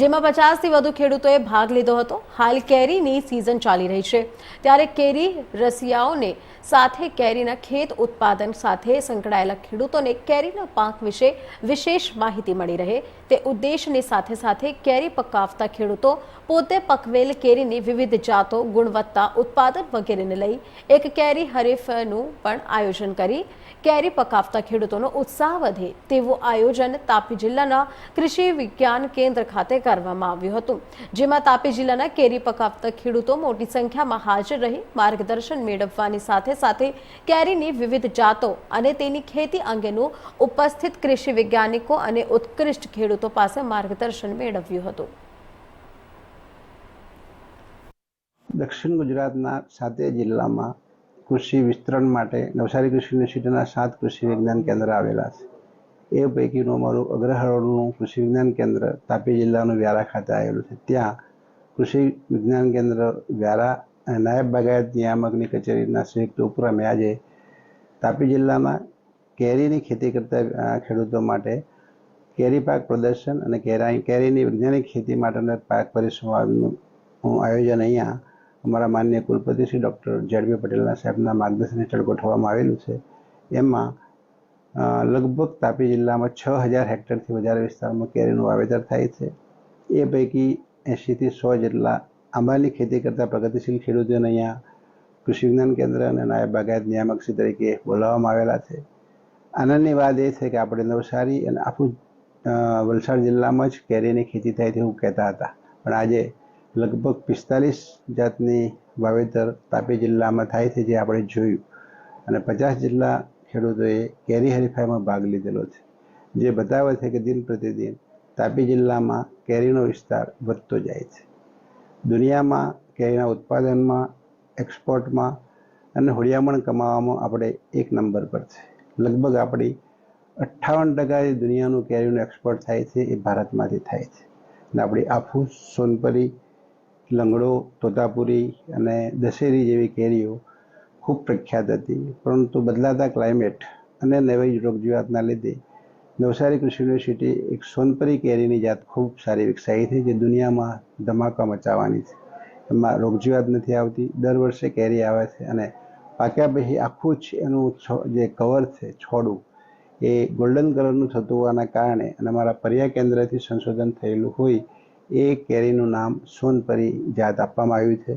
જેમાં પચાસથી વધુ ખેડૂતોએ ભાગ લીધો હતો. હાલ કેરીની સિઝન ચાલી રહી છે. ત્યારે કેરી રસિયાઓને સાથે કેરીના ખેત ઉત્પાદન સાથે સંકળાયેલા ખેડૂતોને કેરીના પાક વિશે વિશેષ માહિતી મળી રહે. તે ઉદ્દેશની સાથે સાથે કેરી પકાવતા ખેડૂતો પોતે પકવેલ કેરીની વિવિધ જાતો, ગુણવત્તા, ઉત્પાદન વગેરેને લઈ એક કેરી હરીફનું પણ આયોજન કરી કેરી પકાવતા ખેડૂતોનો ઉત્સાહ વધે તેવું આયોજન તાપી જિલ્લાના કૃષિ વિજ્ઞાન કેન્દ્ર ખાતે કરવામાં આવ્યું હતું. જેમાં તાપી જિલ્લાના કેરી પકાવતા ખેડૂતો મોટી સંખ્યામાં હાજર રહી માર્ગદર્શન મેળવવાની સાથે સાથે કેરીની વિવિધ જાતો અને તેની ખેતી અંગેનું ઉપસ્થિત કૃષિ વૈજ્ઞાનિકો અને ઉત્કૃષ્ટ ખેડૂતો પાસે માર્ગદર્શન મેળવ્યું હતું. દક્ષિણ ગુજરાતના સાતે જિલ્લામાં કૃષિ વિસ્તરણ માટે નવસારી કૃષિ યુનિવર્સિટીના સાત કૃષિ વિજ્ઞાન કેન્દ્ર આવેલા છે. એ પૈકીનું અમારું અગ્રહરોળનું કૃષિ વિજ્ઞાન કેન્દ્ર તાપી જિલ્લાનું વ્યારા ખાતે આવેલું છે. ત્યાં કૃષિ વિજ્ઞાન કેન્દ્ર વ્યારા અને નાયબ બાગાયત નિયામકની કચેરીના સંયુક્ત ઉપક્રમે આજે તાપી જિલ્લામાં કેરીની ખેતી કરતા ખેડૂતો માટે કેરી પાક પ્રદર્શન અને કેરા કેરીની વૈજ્ઞાનિક ખેતી માટેના પાક પરિસંવાદનું આયોજન અહીંયા અમારા માન્ય કુલપતિ શ્રી ડૉક્ટર જેડબી પટેલના સાહેબના માર્ગદર્શન હેઠળ ગોઠવવામાં આવેલું છે. એમાં લગભગ તાપી જિલ્લામાં છ હજાર હેક્ટરથી વધારે વિસ્તારમાં કેરીનું વાવેતર થાય છે. એ પૈકી એંશીથી સો જેટલા આંબાની ખેતી કરતા પ્રગતિશીલ ખેડૂતોને અહીંયા કૃષિ વિજ્ઞાન કેન્દ્ર અને નાયબ બાગાયત નિયામકશ્રી તરીકે બોલાવવામાં આવેલા છે. આનંદની વાત એ છે કે આપણે નવસારી અને આખું વલસાડ જિલ્લામાં જ કેરીની ખેતી થાય તેવું કહેતા હતા. પણ આજે લગભગ પિસ્તાલીસ જાતની વાવેતર તાપી જિલ્લામાં થાય છે જે આપણે જોયું. અને પચાસ જેટલા ખેડૂતોએ કેરી હરીફાઈમાં ભાગ લીધેલો છે. જે બતાવે છે કે દિન પ્રતિદિન તાપી જિલ્લામાં કેરીનો વિસ્તાર વધતો જાય છે. દુનિયામાં કેરીના ઉત્પાદનમાં, એક્સપોર્ટમાં અને હોડિયામણ કમાવામાં આપણે એક નંબર પર છે. લગભગ આપણી અઠ્ઠાવન ટકા જે દુનિયાનું કેરીનું એક્સપોર્ટ થાય છે એ ભારતમાંથી થાય છે. અને આપણી આફૂસ સોનપરી, લંગડો, તોતાપુરી અને દશેરી જેવી કેરીઓ ખૂબ પ્રખ્યાત હતી, પરંતુ બદલાતા ક્લાઇમેટ અને નવી રોગજીવાતના લીધે નવસારી કૃષિ યુનિવર્સિટી એક સોનપરી કેરીની જાત ખૂબ સારી વિકસાઈ છે જે દુનિયામાં ધમાકા મચાવવાની છે. એમાં રોગજીવાત નથી આવતી, દર વર્ષે કેરી આવે છે અને પાક્યા પછી આખું જ એનું જે કવર છે છોડું, એ ગોલ્ડન કલરનું થતું હોવાના કારણે અને મારા પર્યા કેન્દ્રથી સંશોધન થયેલું હોય, એ કેરીનું નામ સોનપરી જાત આપવામાં આવ્યું છે.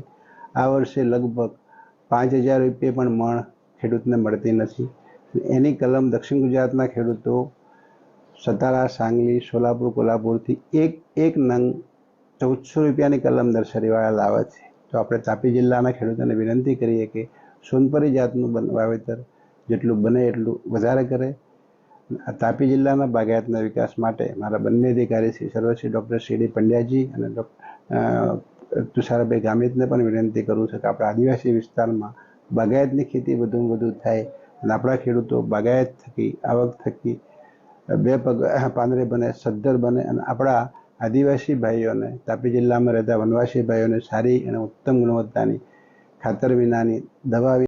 આ વર્ષે લગભગ પાંચ હજાર રૂપિયા પણ મણ ખેડૂતને મળતી નથી. એની કલમ દક્ષિણ ગુજરાતના ખેડૂતો સતારા, સાંગલી, સોલાપુર, કોલ્હાપુરથી એક એક નંગ ચૌદસો રૂપિયાની કલમ નર્સરીવાળા લાવે છે. તો આપણે તાપી જિલ્લાના ખેડૂતોને વિનંતી કરીએ કે સોનપરી જાતનું વાવેતર જેટલું બને એટલું વધારે કરે. આ તાપી જિલ્લાના બાગાયતના વિકાસ માટે મારા બંને અધિકારી શ્રી, સર્વશ્રી ડૉક્ટર સી ડી પંડ્યાજી અને તુષારભાઈ ગામિતને પણ વિનંતી કરું છું કે આપણા આદિવાસી વિસ્તારમાં બાગાયતની ખેતી વધુમાં વધુ થાય અને આપણા ખેડૂતો બાગાયત થકી, આવક થકી, બે પગ પાંદરે બને, સદ્ધર બને અને આપણા આદિવાસી ભાઈઓને, તાપી જિલ્લામાં રહેતા વનવાસી ભાઈઓને સારી અને ઉત્તમ ગુણવત્તાની ખાતર વિનાની દવા